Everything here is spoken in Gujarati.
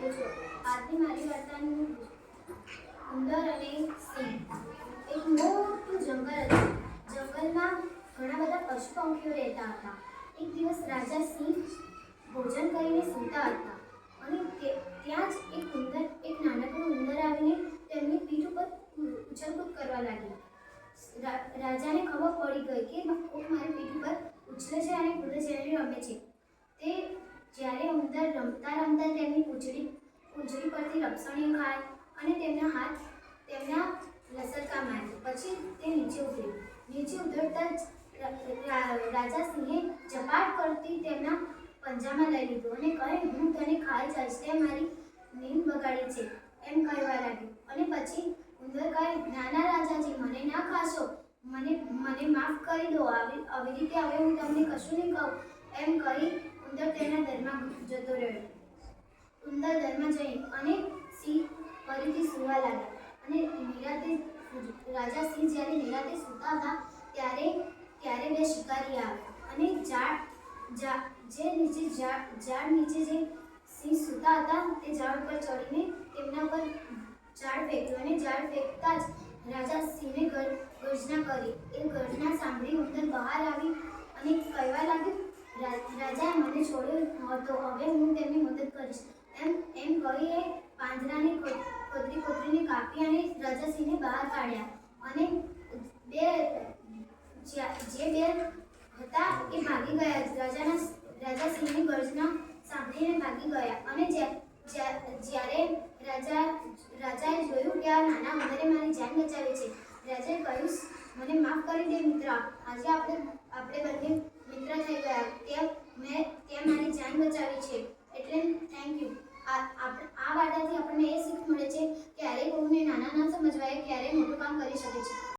કરું છું આજે મારી વાર્તાનું ઉંદર અને સિંહ. એક મોટું જંગલ હતું. જંગલમાં ઘણા બધા પશુ પંખીઓ રહેતા હતા. એક દિવસ રાજા સિંહ ભોજન કરીને સૂતા હતા. અને ત્યાં જ એક ઉંદર, એક નાનકડું ઉંદર આવીને તેમની પીઠ ઉપર ઉછળકૂદ કરવા લાગી. રાજાને ખબર પડી ગઈ કે કોક મારી પીઠ ઉપર ઉછળે છે અને કૂદે છે અને રમે છે. પૂંછડી પરથી ખાય અને તેમના હાથ તેમના લસરકા માર્યા પછી તે નીચે ઉતર્યું નીચે ઉતરતા જ રાજા સિંહે ઝપાટ કરતી તેમના પંજામાં લઈ લીધો અને કહે, હું તને ખાઈ જઈશ. તે મારી નીંદ બગાડી છે. એમ કહેવા લાગ્યું અને પછી ઉંદર કહે, નાના રાજાજી, મને ના ખાશો. મને મને માફ કરી દો. આવી આવી રીતે હવે હું તમને કશું નહીં કહું. એમ કહી ઉંદર તેના દરમાં જતો રહ્યો ઉંદર દરમાં જઈ અને સિંહ ફરીથી સૂવા લાગ્યા. અને નિરાતે રાજા સિંહ જ્યારે નિરાતે સૂતા હતા, ત્યારે ત્યારે બે શિકારી આવ્યા. અને ઝાડ જે નીચે ઝાડ નીચે જે સિંહ સૂતા હતા, તે ઝાડ પર ચડીને તેમના પર ઝાડ ફેંક્યું અને ઝાડ ફેંકતા જ રાજા સિંહે ગર- ગર્જના કરી. એ ગર્જના સાંભળી ઉંદર બહાર આવી અને કહેવા લાગ્યું, "રા- રાજાએ મને છોડ્યો હતો હવે હું તેમની મદદ કરીશ. એમ પાંજરાની ખોતરી, ખોતરીને કાપી અને રાજા સિંહને બહાર કાઢ્યા. અને બે જે બે હતા એ ભાગી ગયા. રાજાના રાજા સિંહની ગર્જના સાંભળીને ભાગી ગયા. અને જ્યા- જ્યા- જ્યારે રાજા, રાજાએ જોયું કે આ નાના ઉંદરે મારી જાન બચાવી છે, રાજાએ કહ્યું, મને માફ કરી દે મિત્ર. આજે આપણે આપણે બંને મિત્ર થઈ ગયા. તે, મેં, તે મારી જાન બચાવી છે. એટલે થેન્ક યુ આ વાર્તાથી આપણને એ શીખ મળે છે કે ક્યારેય બહુને નાના ના સમજવાય, ક્યારેય મોટું કામ કરી શકે છે.